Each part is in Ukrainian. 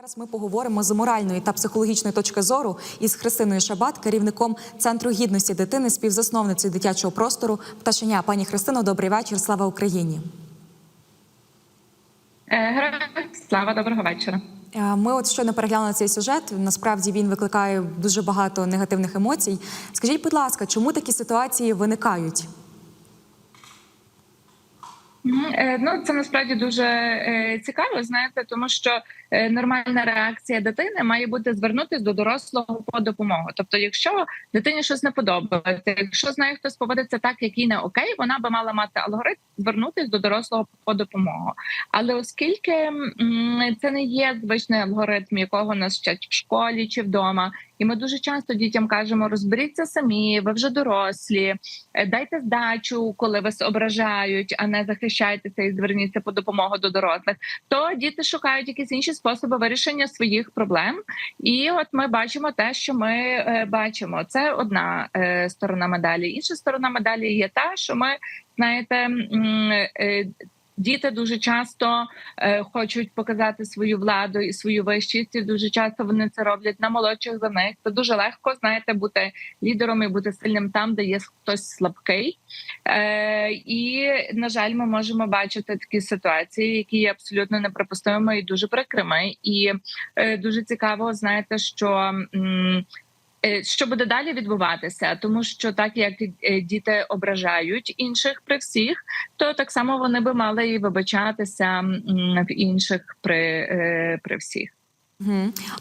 Зараз ми поговоримо з моральної та психологічної точки зору із Христиною Шабат, керівником центру гідності дитини, співзасновницею дитячого простору Пташеня. Пані Христино, добрий вечір. Слава Україні. Е, слава, доброго вечора. Е, Ми от щойно переглянули цей сюжет. Насправді він викликає дуже багато негативних емоцій. Скажіть, будь ласка, чому такі ситуації виникають? Е, Ну це насправді дуже е, цікаво, знаєте, тому що е, нормальна реакція дитини має бути звернутися до дорослого по допомогу. Тобто, якщо дитині щось не подобається, якщо з нею хтось поводиться так, як їй не окей, вона би мала мати алгоритм звернутися до дорослого по допомогу. Але оскільки це не є звичний алгоритм, якого нас вчать в школі чи вдома, і ми дуже часто дітям кажемо: розберіться самі, ви вже дорослі, е, дайте здачу, коли вас ображають, а не захищайтеся і зверніться по допомогу до дорослих. То діти шукають якісь інші способи вирішення своїх проблем. І от ми бачимо те, що ми е, бачимо. Це одна е, сторона медалі. Інша сторона медалі є та, що ми знаєте. Діти дуже часто е, хочуть показати свою владу і свою вищість. і Дуже часто вони це роблять на молодших за них. Це дуже легко знаєте, бути лідером і бути сильним там, де є хтось слабкий. Е, і на жаль, ми можемо бачити такі ситуації, які є абсолютно неприпустимими і дуже прикрими. І е, дуже цікаво, знаєте, що. м, Що буде далі відбуватися, тому що так як е, діти ображають інших при всіх, то так само вони би мали і вибачатися в інших при, е, при всіх.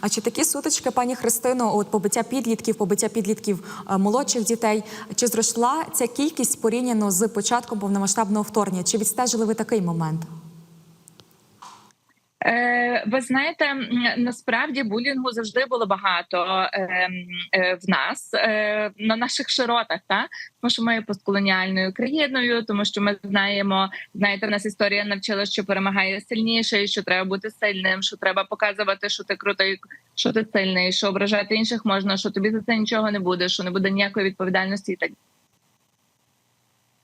А чи такі сутички, пані Христино, от побиття підлітків, побиття підлітків е, молодших дітей, чи зросла ця кількість порівняно з початком повномасштабного вторгнення? Чи відстежили ви такий момент? Е, ви знаєте, насправді булінгу завжди було багато е, е, в нас е, на наших широтах, та тому що ми є постколоніальною країною, тому що ми знаємо, знаєте, в нас історія навчила, що перемагає сильніший, що треба бути сильним, що треба показувати, що ти крутий, що ти сильний, що ображати інших можна, що тобі за це нічого не буде, що не буде ніякої відповідальності так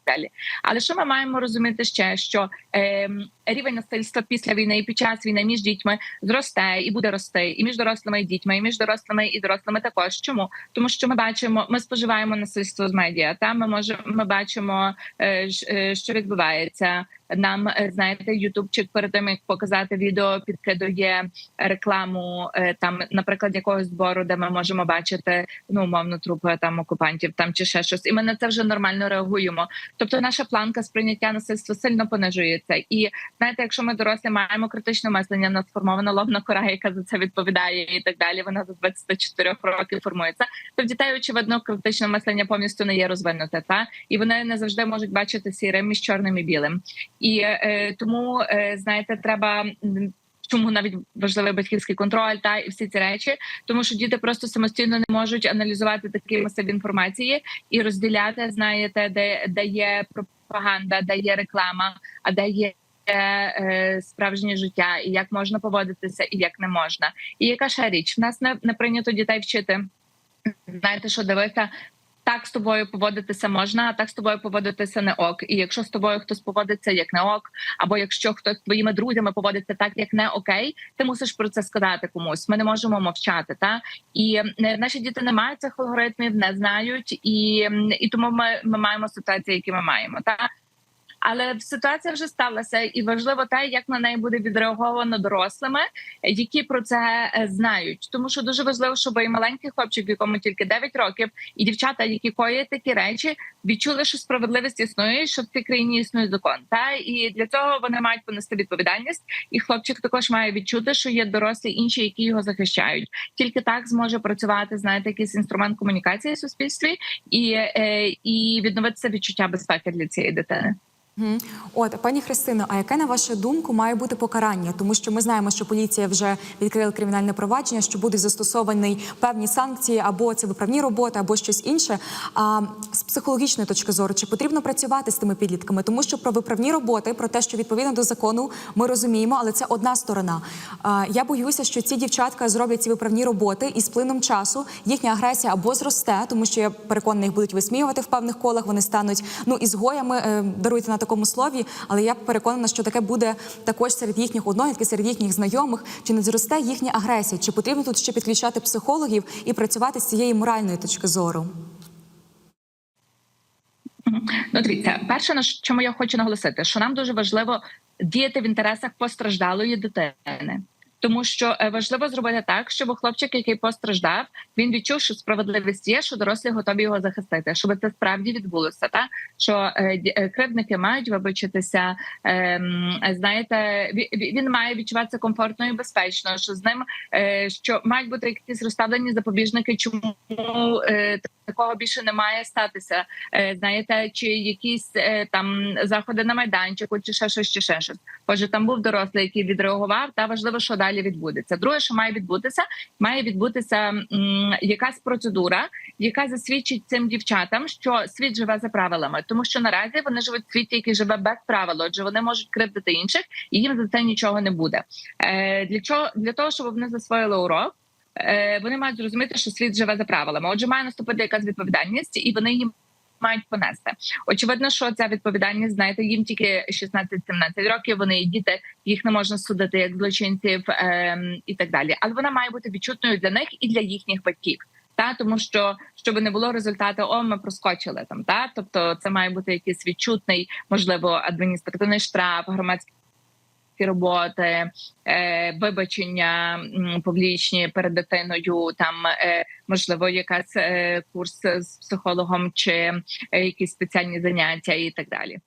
далі. Але що ми маємо розуміти ще, що е, рівень насильства після війни і під час війни між дітьми зросте і буде рости, і між дорослими і дітьми, і між дорослими і дорослими також. Чому тому, що ми бачимо, ми споживаємо насильство з медіа. Та ми можемо, ми бачимо, е, е, що відбувається. Нам е, знаєте, ютубчик перед тим як показати відео, підкидує рекламу там, наприклад, якогось збору, де ми можемо бачити ну умовно трупи там окупантів, там чи ще щось, і ми на це вже нормально реагуємо. Тобто, наша планка сприйняття насильства сильно понижується. І знаєте, якщо ми дорослі маємо критичне мислення, в нас сформована лобна кора, яка за це відповідає, і так далі. Вона з 24 років формується. То в дітей очевидно критичне мислення повністю не є розвинуте, та і вони не завжди можуть бачити сірим між чорним і білим. І е, тому е, знаєте, треба. Чому навіть важливий батьківський контроль та і всі ці речі, тому що діти просто самостійно не можуть аналізувати такі масив інформації і розділяти, знаєте, де, де є пропаганда, де є реклама, а де є е, справжнє життя, і як можна поводитися, і як не можна. І яка ще річ? В нас не, не прийнято дітей вчити. Знаєте, що дивися, так з тобою поводитися можна, а так з тобою поводитися не ок. І якщо з тобою хтось поводиться як не ок, або якщо хтось твоїми друзями поводиться так, як не окей, ти мусиш про це сказати комусь. Ми не можемо мовчати. Та і е, наші діти не мають цих алгоритмів, не знають, і, і тому ми, ми маємо ситуації, які ми маємо. Та але ситуація вже сталася, і важливо те, як на неї буде відреаговано дорослими, які про це е, знають. Тому що дуже важливо, щоб і маленький хлопчик, якому тільки 9 років, і дівчата, які коять такі речі, відчули, що справедливість існує, що в цій країні існує закон. Та і для цього вони мають понести відповідальність. І хлопчик також має відчути, що є дорослі інші, які його захищають. Тільки так зможе працювати, знаєте, якийсь інструмент комунікації в суспільстві і, е, і відновитися відчуття безпеки для цієї дитини. От пані Христино, а яке на вашу думку має бути покарання? Тому що ми знаємо, що поліція вже відкрила кримінальне провадження, що будуть застосовані певні санкції, або це виправні роботи, або щось інше. А з психологічної точки зору, чи потрібно працювати з тими підлітками? Тому що про виправні роботи, про те, що відповідно до закону, ми розуміємо, але це одна сторона. А, я боюся, що ці дівчатка зроблять ці виправні роботи, і з плином часу їхня агресія або зросте, тому що я переконана, їх будуть висміювати в певних колах. Вони стануть ну ізгоями, е, даруйте на такому слові, але я переконана, що таке буде також серед їхніх одногідки, серед їхніх знайомих. Чи не зросте їхня агресія? Чи потрібно тут ще підключати психологів і працювати з цієї моральної точки зору? Ну, дивіться, перше, на чому я хочу наголосити, що нам дуже важливо діяти в інтересах постраждалої дитини. Тому що е, важливо зробити так, щоб хлопчик, який постраждав, він відчув, що справедливість є, що дорослі готові його захистити, щоб це справді відбулося. Та що е, е, кривдники мають вибачитися. ем, Знаєте, ві- ві- він має відчуватися комфортно і безпечно. Що з ним що мають бути якісь розставлені запобіжники, чому такого більше не має статися. Знаєте, чи якісь там заходи на майданчику, чи ще щось, чи ще щось. Отже, там був дорослий, який відреагував. Та важливо, що далі відбудеться. Друге, що має відбутися, має відбутися м, якась процедура, яка засвідчить цим дівчатам, що світ живе за правилами, тому що наразі вони живуть в світі, який живе без правил. Отже, вони можуть кривдити інших, і їм за це нічого не буде. Е, Для чого для того, щоб вони засвоїли урок. е, Вони мають зрозуміти, що світ живе за правилами. Отже, має наступити якась відповідальність, і вони їм мають понести. Очевидно, що ця відповідальність, знаєте, їм тільки 16-17 років. Вони діти, їх не можна судити як злочинців ем, і так далі. Але вона має бути відчутною для них і для їхніх батьків. Та тому, що щоб не було результату, о, ми проскочили там. Та тобто, це має бути якийсь відчутний, можливо, адміністративний штраф, громадські роботи, е, вибачення публічні перед дитиною, там е, можливо, якась е, курс з психологом чи е, якісь спеціальні заняття і так далі.